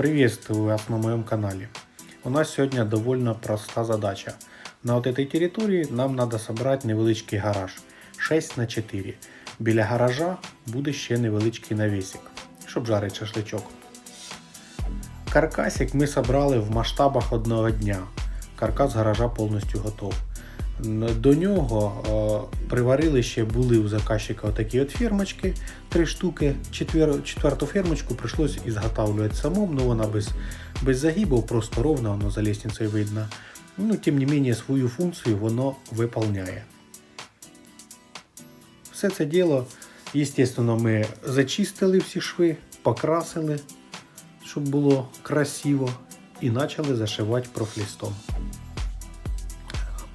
Приветствую вас на моем канале. У нас сегодня довольно проста задача. На вот этой территории нам надо собрать невеличкий гараж 6 на 4. Біля гаража буде ще невеличкий навісик, щоб жарити шашличок. Каркасик ми собрали в масштабах одного дня. Каркас гаража повністю готов. До нього приварили ще були у заказчика отакі от фірмочки, три штуки. Четвер, четверту фірмочку прийшлось ізготавлювати самому, ну вона без, без загибів, просто ровно, воно за лестницею видно. Ну, тим не менее, свою функцію воно виповняє. Все це діло, естественно, ми зачистили всі шви, покрасили, щоб було красиво, і почали зашивати профлістом.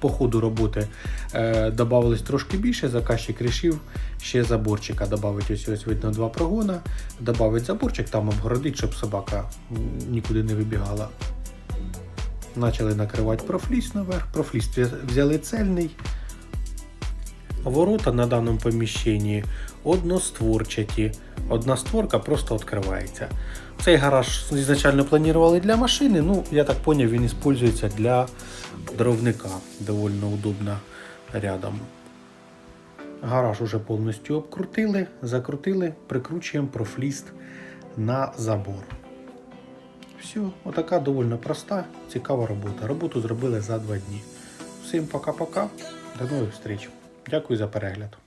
По ходу роботи е, додавалось трошки більше, заказчик рішив ще заборчика додати. Ось ось видно два прогона, додати заборчик, там обгородить, щоб собака нікуди не вибігала. Почали накривати профліс наверх. Профліс взяли цельний. Ворота на даному поміщенні одностворчаті. Одна створка просто відкривається. Цей гараж ізначально планували для машини, ну, я так зрозумів, він використовується для дровника. Доволі удобно рядом. Гараж уже повністю обкрутили, закрутили, прикручуємо профліст на забор. Все, отака доволі проста, цікава робота. Роботу зробили за два дні. Всім пока-пока. До нових встреч. Дякую за перегляд.